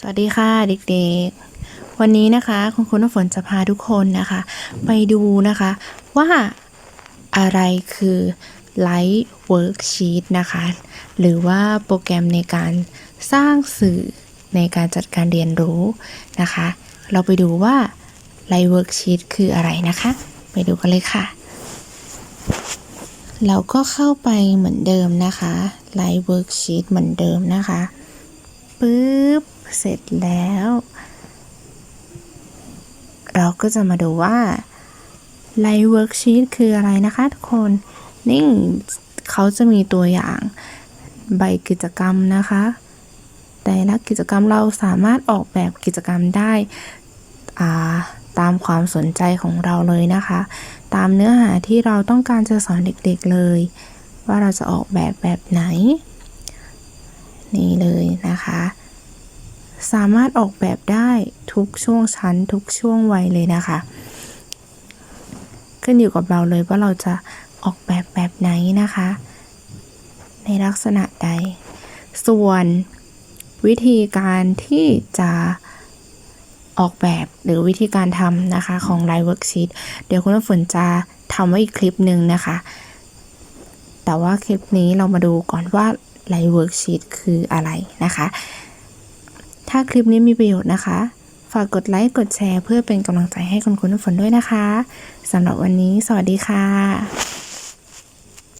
สวัสดีค่ะเด็กๆ วันนี้นะคะคุณครูน้ำฝนจะพาทุกคนนะคะ ไปดูนะคะว่าอะไรคือ Light Worksheet นะคะ หรือว่าโปรแกรมในการสร้างสื่อในการจัดการเรียนรู้นะคะ เราไปดูว่า Light Worksheet คืออะไรนะคะ ไปดูกันเลยค่ะ เราก็เข้าไปเหมือนเดิมนะคะ Light Worksheet เหมือนเดิมนะคะ ปึ๊บ เสร็จแล้ว เราก็จะมาดูว่า Live Worksheet คืออะไรนะคะทุกคน นี่เขาจะมีตัวอย่างใบกิจกรรมนะคะ แต่ละกิจกรรมเราสามารถออกแบบกิจกรรมได้อ่าตามความสนใจของเราเลยนะคะ ตามเนื้อหาที่เราต้องการจะสอนเด็กๆเลย ว่าเราจะออกแบบแบบไหน นี่เลยนะคะ สามารถออกแบบได้ทุกช่วงชั้นทุกช่วงวัยเลยนะคะ ขึ้นอยู่กับเราเลยว่าเราจะออกแบบแบบไหนนะคะ ในลักษณะใด ส่วนวิธีการที่จะออกแบบหรือวิธีการทำนะคะของ Live Worksheet เดี๋ยวคุณน้ำฝนจะทำไว้อีกคลิปหนึ่งนะคะ แต่ว่าคลิปนี้เรามาดูก่อนว่า ไลท์เวิร์กชีตคืออะไรนะคะ ถ้าคลิปนี้มีประโยชน์นะคะ ฝากกดไลค์กดแชร์เพื่อเป็นกำลังใจให้คุณคุณน้ำฝนด้วยนะคะสำหรับวันนี้ สวัสดีค่ะ